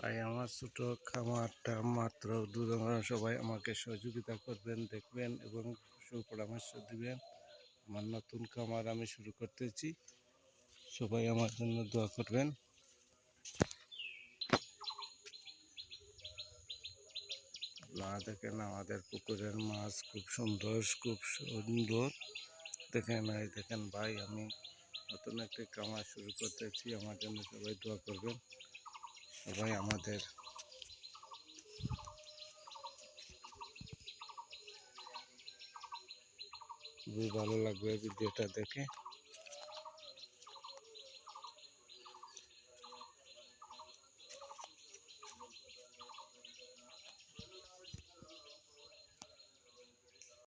তাই আমার ছোট খামারটা মাত্র দুজন সবাই আমাকে সহযোগিতা করবেন, দেখবেন এবং সুপরামর্শ দিবেন। আমার নতুন খামার আমি শুরু করতেছি। সবাই আমার জন্য দোয়া করবেন। দেখেন, আমাদের পুকুরের মাছ খুব সুন্দর খুব সুন্দর। দেখেন এই, দেখেন ভাই, আমি নতুন একটি খামার শুরু করতেছি। আমার জন্য সবাই দোয়া করবেন। সবাই আমাদের খুবই ভালো লাগবে ভিডিওটা দেখে।